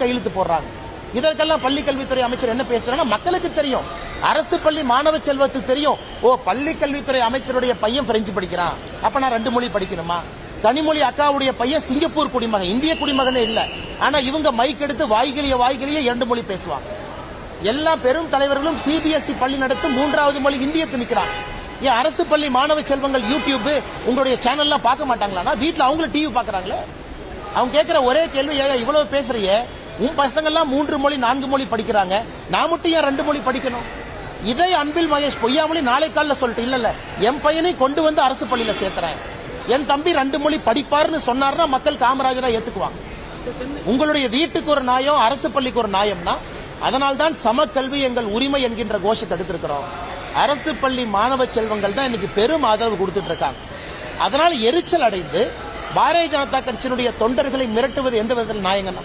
கையெழுத்து போடுறாங்க. இதற்கெல்லாம் பள்ளி கல்வித்துறை அமைச்சர் என்ன பேசுறாங்கன்னா மக்களுக்கு தெரியும். அரசு பள்ளி மாணவ செல்வத்துக்கு தெரியும். ஓ பள்ளி கல்வித்துறை அமைச்சருடைய பையன் பிரெஞ்சு படிக்கிறான். அப்ப நான் ரெண்டு மொழி படிக்கணுமா? கனிமொழி அக்காவுடைய பையன் சிங்கப்பூர் குடிமகன் இந்திய குடிமகனே இல்ல. ஆனா இவங்க மைக் எடுத்து வாய்கிலிய வாய்கிலிய இரண்டு மொழி பேசுவாங்க. எல்லா பெரும் தலைவர்களும் சிபிஎஸ்இ பள்ளி நடத்தும் மூன்றாவது மொழி இந்தியத்து நிக்கிறான் ஏன் அரசு பள்ளி மாணவ செல்வங்கள் யூடியூப் உங்களுடைய சேனல்லாம் பார்க்க மாட்டாங்களா வீட்ல அவங்களும் டிவி பாக்குறாங்களே அவங்க கேட்கிற ஒரே கேள்வி ஏன் இவ்வளவு பேசுறியே? உன் பசங்க எல்லாம் மூன்று மொழி நான்கு மொழி படிக்கிறாங்க. நான் மட்டும் ஏன் ரெண்டு மொழி படிக்கணும்? இதை அன்பில் மகேஷ் பொய்யாமொழி நாளை காலைல சொல்லிட்டு இல்ல இல்ல. என் பையனை கொண்டு வந்து அரசு பள்ளியில சேர்த்துறேன் என் தம்பி ரெண்டு மொழி படிப்பாருன்னு சொன்னார்னா மக்கள் காமராஜரா ஏத்துக்குவாங்க. உங்களுடைய வீட்டுக்கு ஒரு நாயம் அரசு பள்ளிக்கு ஒரு நாயம்னா அதனால்தான் சமக்கல்வி எங்கள் உரிமை என்கின்ற கோஷத்தை எடுத்திருக்கிறோம். அரசு பள்ளி மாணவ செல்வங்கள் தான் இன்னைக்கு பெரும் ஆதரவு கொடுத்துட்டு இருக்காங்க. அதனால் எரிச்சல் அடைந்து பாரதிய ஜனதா கட்சியினுடைய தொண்டர்களை மிரட்டுவது எந்த விதத்தில் நாயங்கன்னா